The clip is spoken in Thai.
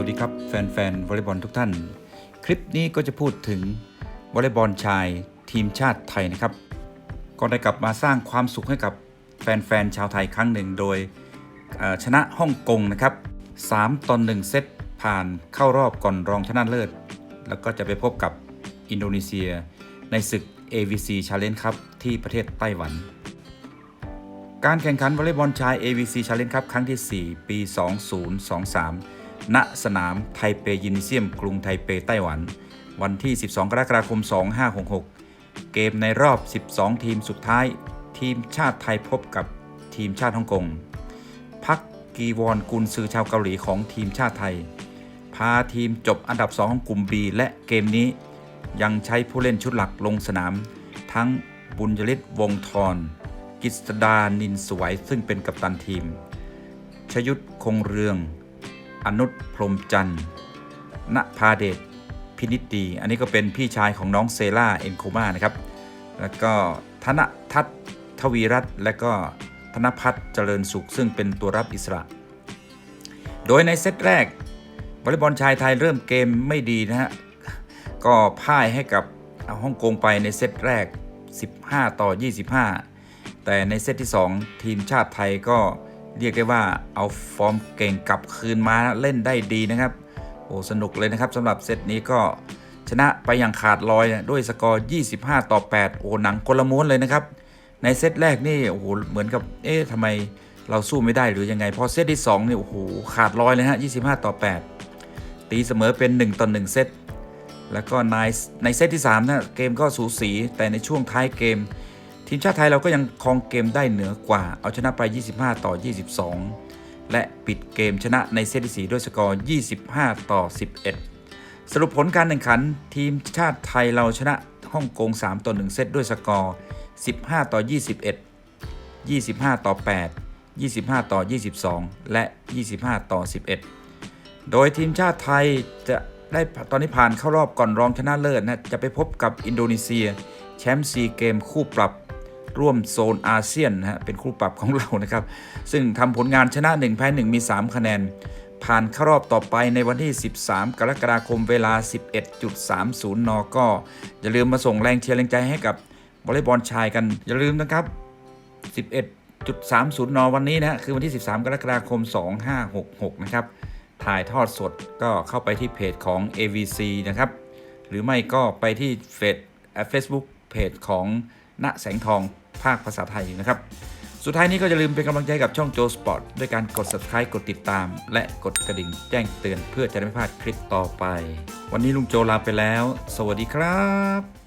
วัสดีครับแฟนๆวอลเลย์บอลทุกท่าน คลิปนี้ก็จะพูดถึงวอลเลย์บอลชายทีมชาติไทยนะครับ ก็ได้กลับมาสร้างความสุขให้กับแฟนๆชาวไทยครั้งหนึ่งโดยชนะฮ่องกงนะครับ3ต่อ1เซตผ่านเข้ารอบก่อนรองชนะเลิศ แล้วก็จะไปพบกับอินโดนีเซีย ในศึก AVC Challenge ครับที่ประเทศไต้หวัน การแข่งขันวอลเลย์บอลชาย AVC Challenge ครับครั้งที่ 4 ปี 2023 ณสนามไทเปยินิเซียมกรุงไทเปไต้หวัน วันที่ 12 กรกฎาคม 2566 เกมในรอบ 12 ทีมสุดท้าย ทีมชาติไทยพบกับทีมชาติฮ่องกง พักกีวอนกุนซือชาวเกาหลีของทีมชาติไทย พาทีมจบอันดับ 2 ของกลุ่ม B และเกมนี้ยังใช้ผู้เล่นชุดหลักลงสนาม ทั้งบุญยฤทธิ์วงทรกิษดานินสวยซึ่งเป็นกัปตันทีม ชยุทธคงเรือง อนุชพรหมจันทร์ณภาเดชพินิจดี อันนี้ก็เป็นพี่ชายของน้องเซล่าเอ็นโคมานะครับ แล้วก็ธนทัศน์ทวีรัตน์และก็ธนพัฒน์เจริญสุข ซึ่งเป็นตัวรับอิสระ โดยในเซตแรกวอลเลย์บอลชายไทยเริ่มเกมไม่ดีนะฮะ ก็พ่ายให้กับฮ่องกงไปในเซตแรก 15 ต่อ 25 แต่ในเซตที่ 2 ทีมชาติไทยก็ เรียกได้ว่าเอาฟอร์มเก่งกลับคืนมาเล่นได้ดีนะครับโอ้สนุกเลยนะครับสำหรับเซตนี้ก็ชนะไปอย่างขาดลอยด้วยสกอร์ 25 ต่อ 8 โอ้หนังคนลม้วนเลยนะครับ ในเซตแรกนี่โอ้โหเหมือนกับเอ๊ะทำไมเราสู้ไม่ได้หรือยังไงพอเซตที่2นี่โอ้โหขาดลอยเลยฮะ 25 ต่อ 8 ตีเสมอเป็น 1 ต่อ 1 เซตแล้วก็ในในเซตที่3นะเกมก็สูสีแต่ในช่วงท้ายเกม ทีมชาติไทยเราก็ยังครองเกมได้เหนือกว่า เอาชนะไป 25 ต่อ 22 และปิดเกมชนะในเซตที่ 4 ด้วยสกอร์ 25 ต่อ 11 สรุปผลการแข่งขัน ทีมชาติไทยเราชนะฮ่องกง 3 ต่อ 1 เซตด้วยสกอร์ 15 ต่อ 21 25 ต่อ 8 25 ต่อ 22 และ 25 ต่อ 11 โดยทีมชาติไทยจะได้ตอนนี้ผ่านเข้ารอบก่อนรองชนะเลิศนะจะไปพบกับอินโดนีเซีย แชมป์ซีเกมคู่ปรับ ร่วมโซนอาเซียนนะฮะเป็นคู่ปรับของเรานะครับ ซึ่งทำผลงานชนะ1แพ้1มี 3 คะแนน ผ่านเข้ารอบต่อไปในวันที่ 13 กรกฎาคมเวลา 11.30 น ก็ อย่าลืมมาส่งแรงเชียร์แรงใจให้กับวอลเลย์บอลชายกัน อย่าลืมนะครับ 11.30 น วันนี้นะฮะคือวันที่ 13 กรกฎาคม 2566 นะครับ ถ่ายทอดสดก็เข้าไปที่เพจของ AVC นะครับ หรือไม่ก็ไปที่เฟซเฟซบุ๊กเพจของ ณแสงทองภาคภาษาไทยนะครับ สุดท้ายนี้ก็อย่าลืมเป็นกำลังใจกับช่องโจสปอร์ตด้วยการกด subscribe กดติดตาม และกดกระดิ่งแจ้งเตือนเพื่อจะได้ไม่พลาดคลิปต่อไป วันนี้ลุงโจลาไปแล้ว สวัสดีครับ